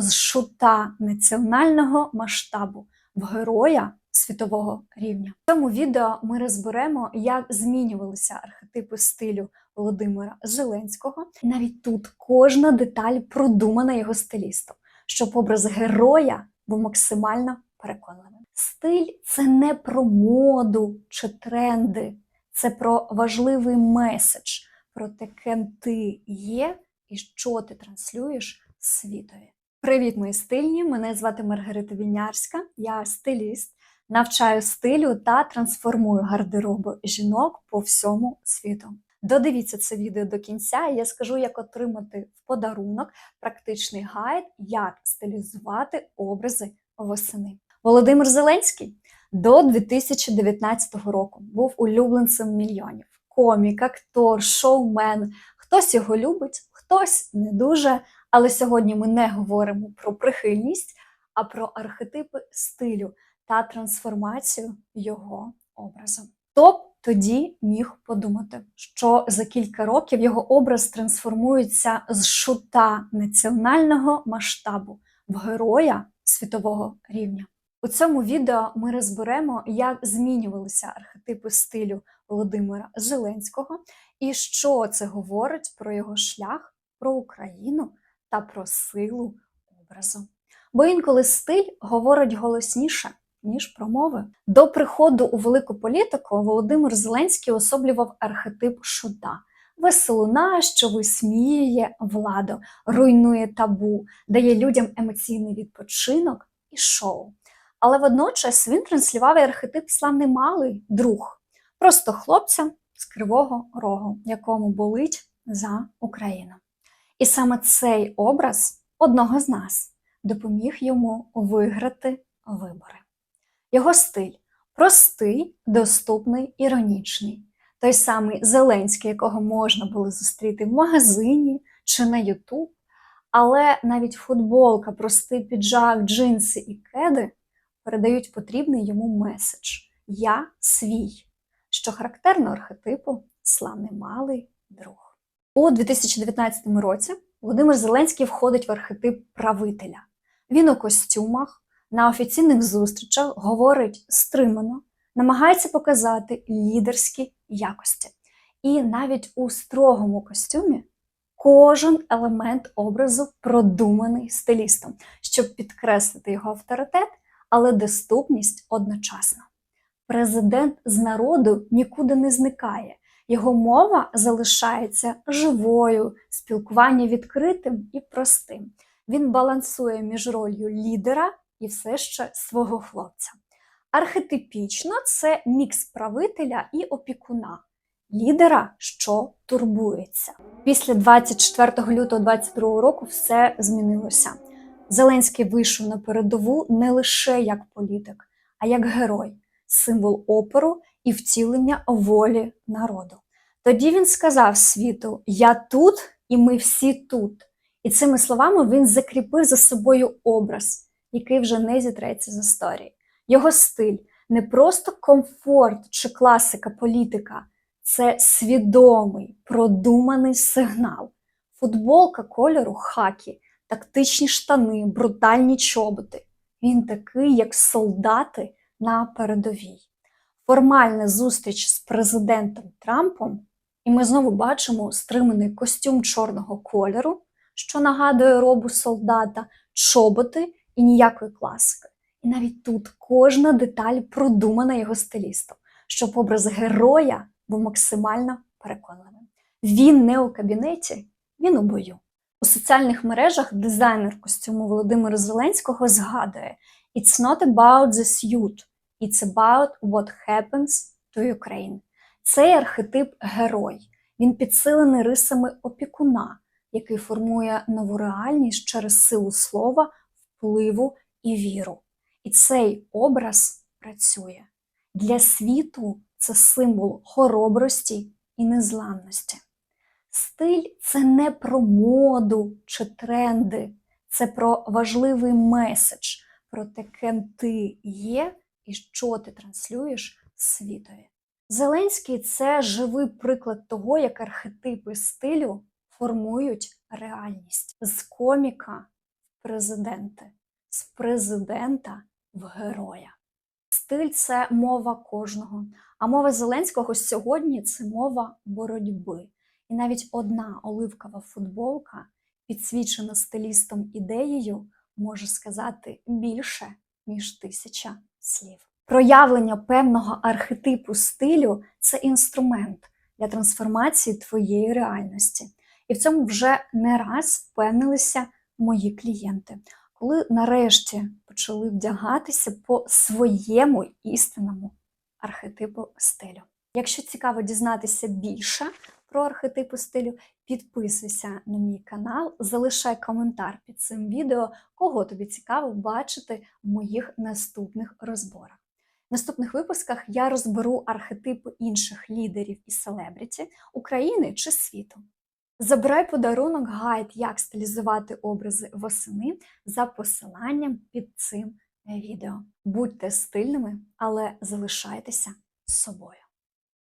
з шута національного масштабу в героя світового рівня. В цьому відео ми розберемо, як змінювалися архетипи стилю Володимира Зеленського. Навіть тут кожна деталь продумана його стилістом, щоб образ героя був максимально переконливим. Стиль це не про моду чи тренди, це про важливий меседж, про те, ким ти є і що ти транслюєш світові. Привіт, мої стильні! Мене звати Маргарита Вінярська, я стиліст, навчаю стилю та трансформую гардероби жінок по всьому світу. Додивіться це відео до кінця, і я скажу, як отримати в подарунок практичний гайд, як стилізувати образи восени. Володимир Зеленський до 2019 року був улюбленцем мільйонів. Комік, актор, шоумен. Хтось його любить, хтось не дуже. Але сьогодні ми не говоримо про прихильність, а про архетипи стилю та трансформацію його образу. Хто б тоді міг подумати, що за кілька років його образ трансформується з шута національного масштабу в героя світового рівня. У цьому відео ми розберемо, як змінювалися архетипи стилю Володимира Зеленського і що це говорить про його шлях, про Україну та про силу образу. Бо інколи стиль говорить голосніше, ніж промови. До приходу у велику політику Володимир Зеленський особлював архетип шута. Веселуна, що висміює владу, руйнує табу, дає людям емоційний відпочинок і шоу. Але водночас він транслював і архетип славний малий друг, просто хлопця з кривого рогу, якому болить за Україну. І саме цей образ одного з нас допоміг йому виграти вибори. Його стиль простий, доступний, іронічний. Той самий Зеленський, якого можна було зустріти в магазині чи на Ютуб, але навіть футболка, простий піджак, джинси і кеди передають потрібний йому меседж Я свій, що характерно архетипу славний малий друг. У 2019 році Володимир Зеленський входить в архетип правителя. Він у костюмах, на офіційних зустрічах говорить стримано, намагається показати лідерські якості. І навіть у строгому костюмі кожен елемент образу продуманий стилістом, щоб підкреслити його авторитет, але доступність одночасно. Президент з народу нікуди не зникає. Його мова залишається живою, спілкування відкритим і простим. Він балансує між ролью лідера і все ще свого хлопця. Архетипічно це мікс правителя і опікуна, лідера, що турбується. Після 24 лютого 2022 року все змінилося. Зеленський вийшов на передову не лише як політик, а як герой, символ опору і втілення волі народу. Тоді він сказав світу: Я тут і ми всі тут. І цими словами він закріпив за собою образ, який вже не зітреться з історії. Його стиль не просто комфорт чи класика політика, це свідомий, продуманий сигнал, футболка кольору хакі, тактичні штани, брутальні чоботи. Він такий, як солдати на передовій. Формальна зустріч з президентом Трампом, і ми знову бачимо стриманий костюм чорного кольору, що нагадує робу солдата, чоботи і ніякої класики. І навіть тут кожна деталь продумана його стилістом, щоб образ героя був максимально переконливим. Він не у кабінеті, він у бою. У соціальних мережах дизайнер костюму Володимира Зеленського згадує: It's not about the suit, it's about what happens to Ukraine. Цей архетип герой. Він підсилений рисами опікуна, який формує нову реальність через силу слова, впливу і віру. І цей образ працює. Для світу це символ хоробрості і незламності. Стиль це не про моду чи тренди, це про важливий меседж, про те, ким ти є і що ти транслюєш світові. Зеленський це живий приклад того, як архетипи стилю формують реальність з коміка в президенти, з президента в героя. Стиль це мова кожного. А мова Зеленського сьогодні це мова боротьби. І навіть одна оливкова футболка, підсвічена стилістом ідеєю, може сказати більше, ніж тисяча слів. Проявлення певного архетипу стилю це інструмент для трансформації твоєї реальності. І в цьому вже не раз впевнилися мої клієнти, коли нарешті почали вдягатися по своєму істинному архетипу стилю. Якщо цікаво дізнатися більше про архетипи стилю, підписуйся на мій канал, залишай коментар під цим відео, кого тобі цікаво бачити в моїх наступних розборах. В наступних випусках я розберу архетипи інших лідерів і селебріті України чи світу. Забирай подарунок гайд, як стилізувати образи восени за посиланням під цим відео. Будьте стильними, але залишайтеся собою.